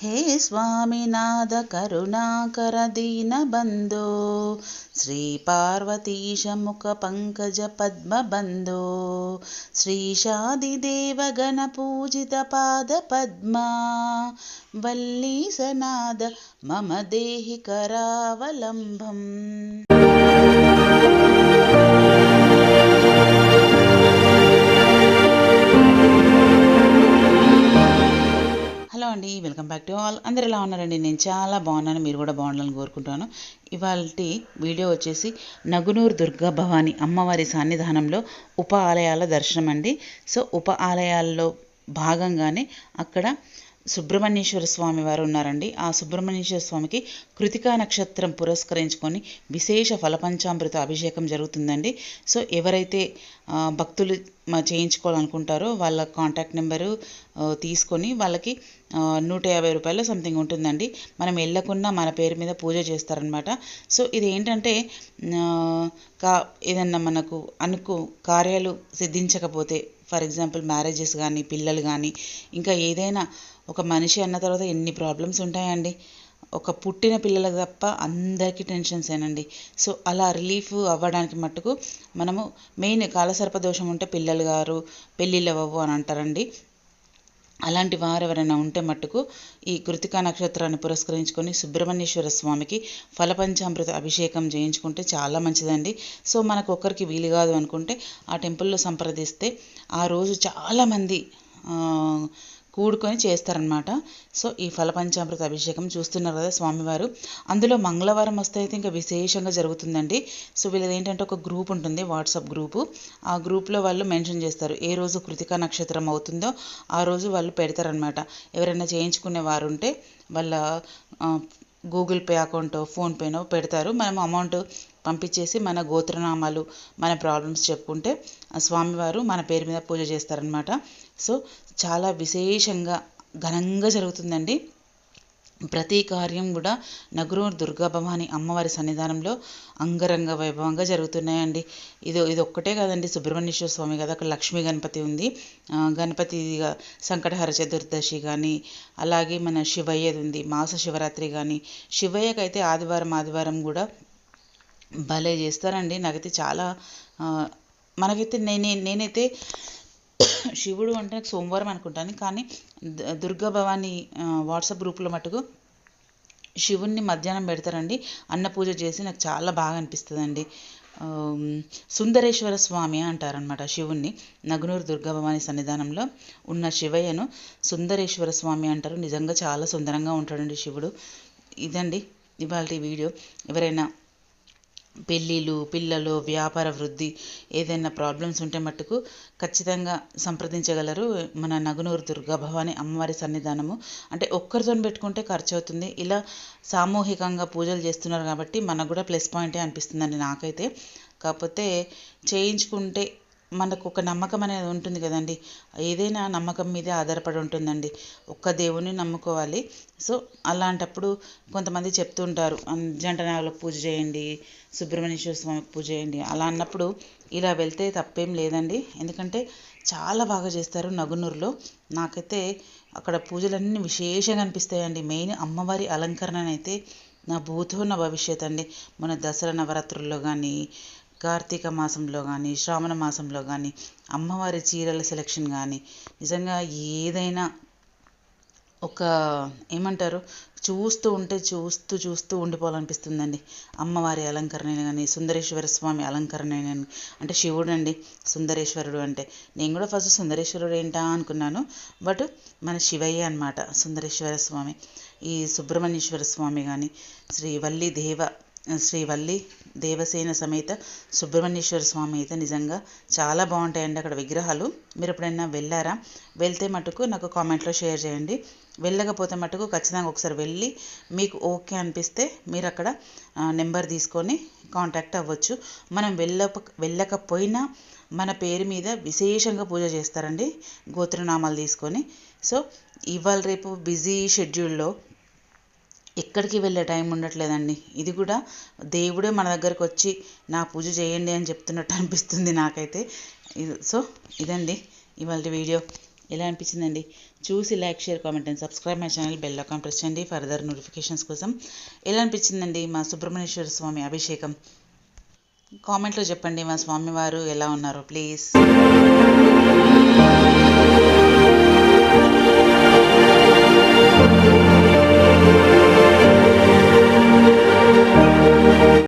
हे स्वामिनाथ करुणाकर दीनबन्धो श्रीपार्वतीशमुखपङ्कजपद्मबन्धो श्रीशादिदेवगणपूजितपादपद्मा वल्लीसनाद मम देहि करावलम्बम् హలో అండి. వెల్కమ్ బ్యాక్ టు ఆల్ అందరు ఎలా ఉన్నారండి? నేను చాలా బాగున్నాను. మీరు కూడా బాగుండాలని కోరుకుంటాను ఇవాళ వీడియో వచ్చేసి నగునూరు దుర్గా భవాని అమ్మవారి సన్నిధానంలో ఉప ఆలయాల దర్శనం అండి. సో ఉప ఆలయాల్లో భాగంగానే అక్కడ సుబ్రహ్మణ్యేశ్వర స్వామి వారు ఉన్నారండి. ఆ సుబ్రహ్మణ్యేశ్వర స్వామికి కృతికా నక్షత్రం పురస్కరించుకొని విశేష ఫలపంచామృత అభిషేకం జరుగుతుందండి. సో ఎవరైతే భక్తులు చేయించుకోవాలనుకుంటారో వాళ్ళ కాంటాక్ట్ నెంబరు తీసుకొని వాళ్ళకి నూట యాభై రూపాయలు సంథింగ్ ఉంటుందండి. మనం వెళ్ళకుండా మన పేరు మీద పూజ చేస్తారనమాట. సో ఇది ఏంటంటే కా ఏదన్నా మనకు అనుకు కార్యాలు సిద్ధించకపోతే ఫర్ ఎగ్జాంపుల్ మ్యారేజెస్ కానీ పిల్లలు కానీ ఇంకా ఏదైనా ఒక మనిషి అన్న తర్వాత ఎన్ని ప్రాబ్లమ్స్ ఉంటాయండి. ఒక పుట్టిన పిల్లలకు తప్ప అందరికీ టెన్షన్సేనండి సో అలా రిలీఫ్ అవ్వడానికి మట్టుకు మనము మెయిన్ కాలసర్ప దోషం ఉంటే పిల్లలు గారు పెళ్ళిళ్ళు అవ్వవు అని అంటారండి. అలాంటి వారు ఎవరైనా ఉంటే మట్టుకు ఈ కృతికా నక్షత్రాన్ని పురస్కరించుకొని సుబ్రహ్మణ్యేశ్వర స్వామికి ఫలపంచామృత అభిషేకం చేయించుకుంటే చాలా మంచిదండి. సో మనకు ఒక్కరికి వీలు కాదు అనుకుంటే ఆ టెంపుల్లో సంప్రదిస్తే ఆ రోజు చాలామంది కూడుకొని చేస్తారనమాట సో ఈ ఫలపంచామృత అభిషేకం చూస్తున్నారు కదా స్వామివారు. అందులో మంగళవారం వస్తే అయితే ఇంకా విశేషంగా జరుగుతుందండి. సో వీళ్ళది ఏంటంటే ఒక గ్రూప్ ఉంటుంది వాట్సాప్ గ్రూపు. ఆ గ్రూప్లో వాళ్ళు మెన్షన్ చేస్తారు ఏ రోజు కృతికా నక్షత్రం అవుతుందో ఆ రోజు వాళ్ళు పెడతారనమాట ఎవరైనా చేయించుకునే వారు ఉంటే వాళ్ళ గూగుల్ పే అకౌంట్ ఫోన్పేనో పెడతారు. మనం అమౌంట్ పంపించేసి మన గోత్రనామాలు మన ప్రాబ్లమ్స్ చెప్పుకుంటే స్వామివారు మన పేరు మీద పూజ చేస్తారనమాట సో చాలా విశేషంగా ఘనంగా జరుగుతుందండి. ప్రతి కార్యం కూడా నగరూరు దుర్గా భవాని అమ్మవారి సన్నిధానంలో అంగరంగ వైభవంగా జరుగుతున్నాయండి. ఇది ఇది ఒక్కటే కాదండి సుబ్రహ్మణ్యేశ్వర స్వామి కదా అక్కడ లక్ష్మీ గణపతి ఉంది. గణపతి సంకటహర చతుర్దశి కానీ అలాగే మన శివయ్యది ఉంది మాస శివరాత్రి కానీ శివయ్యకైతే ఆదివారం ఆదివారం కూడా భలే చేస్తారండి. నాకైతే చాలా మనకైతే నేనే నేనైతే శివుడు అంటే నాకు సోమవారం అనుకుంటాను. కానీ దుర్గా భవాని వాట్సాప్ గ్రూప్లో మటుకు శివుణ్ణి మధ్యాహ్నం పెడతారండి. అన్న పూజ చేసి నాకు చాలా బాగా అనిపిస్తుందండి. సుందరేశ్వర స్వామి అంటారనమాట శివుణ్ణి. నగునూరు దుర్గా భవాని సన్నిధానంలో ఉన్న శివయ్యను సుందరేశ్వర స్వామి అంటారు. నిజంగా చాలా సుందరంగా ఉంటాడండి శివుడు. ఇదండి ఇవాళ వీడియో. ఎవరైనా పెళ్ళిళ్ళు పిల్లలు వ్యాపార వృద్ధి ఏదైనా ప్రాబ్లమ్స్ ఉంటే మట్టుకు ఖచ్చితంగా సంప్రదించగలరు. మన నగునూరు దుర్గా భవాని అమ్మవారి సన్నిధానము. అంటే ఒక్కరితో పెట్టుకుంటే ఖర్చు అవుతుంది ఇలా సామూహికంగా పూజలు చేస్తున్నారు కాబట్టి మనకు కూడా ప్లస్ పాయింటే అనిపిస్తుందండి నాకైతే. కాకపోతే చేయించుకుంటే మనకు ఒక నమ్మకం అనేది ఉంటుంది కదండి. ఏదైనా నమ్మకం మీదే ఆధారపడి ఉంటుందండి. ఒక్క దేవుని నమ్ముకోవాలి. సో అలాంటప్పుడు కొంతమంది చెప్తుంటారు "అన్- జంట పూజ చేయండి సుబ్రహ్మణ్యేశ్వర స్వామికి పూజ చేయండి. అలా అన్నప్పుడు ఇలా వెళ్తే తప్పేం లేదండి. ఎందుకంటే చాలా బాగా చేస్తారు నగునూరులో. నాకైతే అక్కడ పూజలన్నీ విశేషంగా అనిపిస్తాయండి. మెయిన్ అమ్మవారి అలంకరణ అయితే నా భూతో నా భవిష్యత్ అండి. మన దసరా నవరాత్రుల్లో కానీ కార్తీక మాసంలో కానీ శ్రావణ మాసంలో కానీ అమ్మవారి చీరల సెలక్షన్ కానీ నిజంగా ఏదైనా ఒక ఏమంటారు చూస్తూ ఉంటే చూస్తూ చూస్తూ ఉండిపోవాలనిపిస్తుందండి. అమ్మవారి అలంకరణ కానీ సుందరేశ్వర స్వామి అలంకరణ కానీ అంటే శివుడు అండి సుందరేశ్వరుడు అంటే నేను కూడా ఫస్ట్ సుందరేశ్వరుడు ఏంటా అనుకున్నాను బట్ మన శివయ్య అనమాట సుందరేశ్వర స్వామి. ఈ సుబ్రహ్మణ్యేశ్వర స్వామి కానీ శ్రీ వల్లి దేవ శ్రీవల్లి దేవసేన సమేత సుబ్రహ్మణ్యేశ్వర స్వామి అయితే నిజంగా చాలా బాగుంటాయండి అక్కడ విగ్రహాలు. మీరు ఎప్పుడైనా వెళ్ళారా? వెళ్తే మటుకు నాకు కామెంట్లో షేర్ చేయండి. వెళ్ళకపోతే మటుకు ఖచ్చితంగా ఒకసారి వెళ్ళి మీకు ఓకే అనిపిస్తే మీరు అక్కడ నెంబర్ తీసుకొని కాంటాక్ట్ అవ్వచ్చు. మనం వెళ్ళక వెళ్ళకపోయినా మన పేరు మీద విశేషంగా పూజ చేస్తారండి గోత్రనామాలు తీసుకొని. సో ఇవాళ రేపు బిజీ షెడ్యూల్లో ఎక్కడికి వెళ్ళే టైం ఉండట్లేదండి. ఇది కూడా దేవుడే మన దగ్గరకు వచ్చి నా పూజ చేయండి అని చెప్తున్నట్టు అనిపిస్తుంది నాకైతే. సో ఇదండి ఇవాళ వీడియో. ఎలా అనిపించిందండి? చూసి like share comment and subscribe my channel bell account press చేయండి ఫర్దర్ నోటిఫికేషన్స్ కోసం. ఎలా అనిపించిందండి మా సుబ్రహ్మణ్యేశ్వర స్వామి అభిషేకం? కామెంట్లో చెప్పండి మా స్వామివారు ఎలా ఉన్నారో ప్లీజ్.